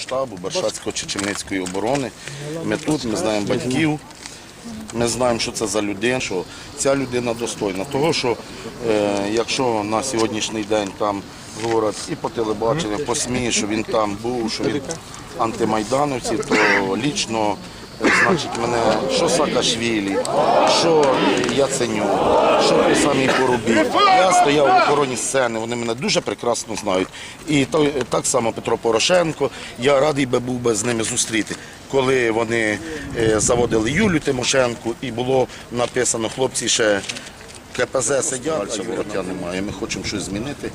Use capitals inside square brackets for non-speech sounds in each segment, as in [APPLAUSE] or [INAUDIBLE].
штабу Баршацько-Чеченицької оборони. Ми тут, ми знаємо батьків, ми знаємо, що це за людина, що ця людина достойна. Того, що е, якщо на сьогоднішній день там говорять і по телебаченню, по СМІ, що він там був, що він антимайдановці, то лічно. Значить, мене що Саакашвілі, що Яценюк, що той самий Порубій. Я стояв в охороні сцени, вони мене дуже прекрасно знають. І то- так само Петро Порошенко. Я радий би був би з ними зустріти. Коли вони е, заводили Юлю Тимошенко і було написано, хлопці ще КПЗ сидять, а вороття немає. Ми хочемо щось змінити.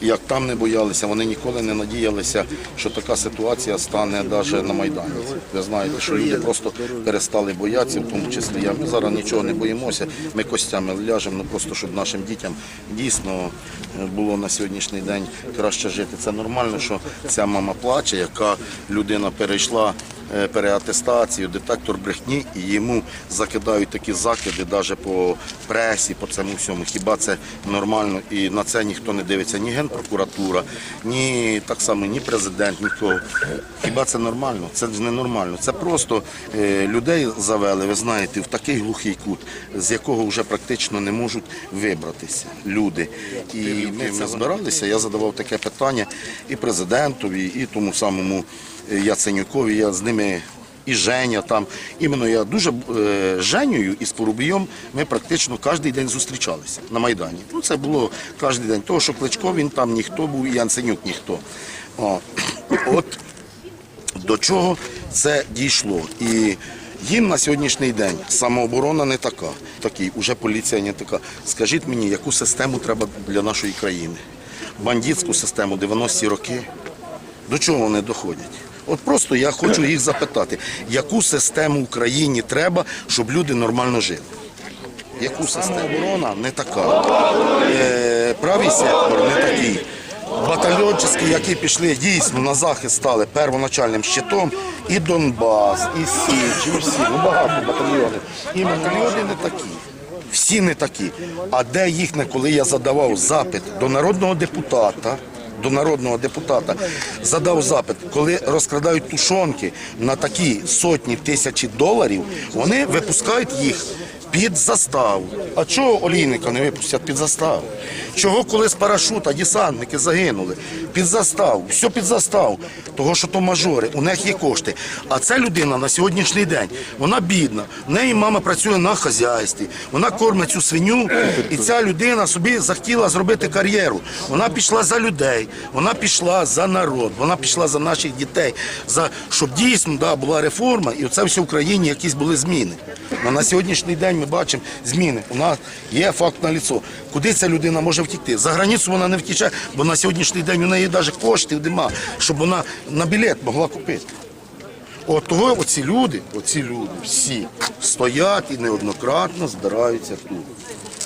Як там не боялися, вони ніколи не надіялися, що така ситуація стане навіть на Майдані. Ви знаєте, що люди просто перестали боятися, в тому числі я. Ми зараз нічого не боїмося, ми костями ляжемо, ну просто щоб нашим дітям дійсно е, було на сьогоднішній день краще жити. Це нормально, що ця мама плаче, яка людина перейшла переатестацію, детектор брехні, і йому закидають такі закиди навіть по пресі, по цьому всьому. Хіба це нормально? І на це ніхто не дивиться, ні генпрокуратура, ні так само, ні президент, ніхто. Хіба це нормально? Це ж не нормально. Це просто е, людей завели, ви знаєте, в такий глухий кут, з якого вже практично не можуть вибратися люди. І ми, ми збиралися, я задавав таке питання і президентові, і тому самому е, Яценюкові. Я з ними і Женя там. Іменно я дуже е, Женєю і з Порубієм ми практично кожен день зустрічалися на Майдані. Ну це було кожен день. Того, що Кличко він там ніхто був, і Янценюк ніхто. О, [CLEARS THROAT] от до чого це дійшло. І їм на сьогоднішній день самооборона не така, такий, уже поліція не така. Скажіть мені, яку систему треба для нашої країни? Бандитську систему 90-ті роки. До чого вони доходять? От просто я хочу їх запитати, яку систему Україні треба, щоб люди нормально жили? Яку систему оборона не така. Е, правий сектор не такий. Батальйончики, які пішли дійсно на захист, стали первоначальним щитом, і Донбас, і Січ, і всі, ну багато батальйонів. Іменно люди не такі. Всі не такі. А де їхне, коли я задавав запит до народного депутата, до народного депутата задав запит, коли розкрадають тушонки на такі сотні тисячі доларів, вони випускають їх під заставу. А чого олійника не випустять під заставу? Чого коли з парашута десантники загинули? Під заставу, все під заставу. Того, що то мажори, у них є кошти. А ця людина на сьогоднішній день, вона бідна. В неї мама працює на хазяйстві, вона кормить цю свиню, і ця людина собі захотіла зробити кар'єру. Вона пішла за людей, вона пішла за народ, вона пішла за наших дітей, за щоб дійсно да, була реформа, і оце все в Україні якісь були зміни. Но на сьогоднішній день ми бачимо зміни. У нас є факт на ліцо. Куди ця людина може втікти? За границю вона не втіче, бо на сьогоднішній день у неї навіть коштів нема, щоб вона на білет могла купити. От того оці люди, оці люди всі стоять і неоднократно збираються тут.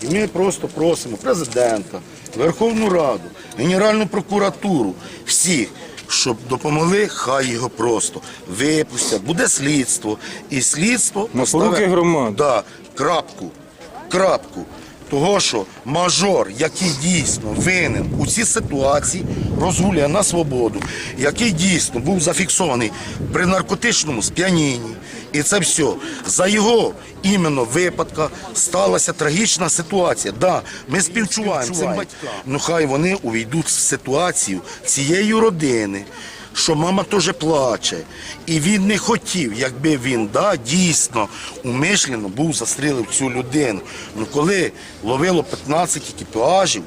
І ми просто просимо президента, Верховну Раду, Генеральну прокуратуру, всіх, щоб допомогли, хай його просто випустять. Буде слідство. І слідство На поруки громад. Да, крапку, крапку. Того, що мажор, який дійсно винен у цій ситуації, розгуляє на свободу, який дійсно був зафіксований при наркотичному сп'янінні. І це все. За його іменно випадка сталася трагічна ситуація. Да, ми співчуваємо цим батькам. Ну хай вони увійдуть в ситуацію цієї родини що мама теж плаче. І він не хотів, якби він да, дійсно умишлено був застрілив цю людину. Ну коли ловило 15 екіпажів,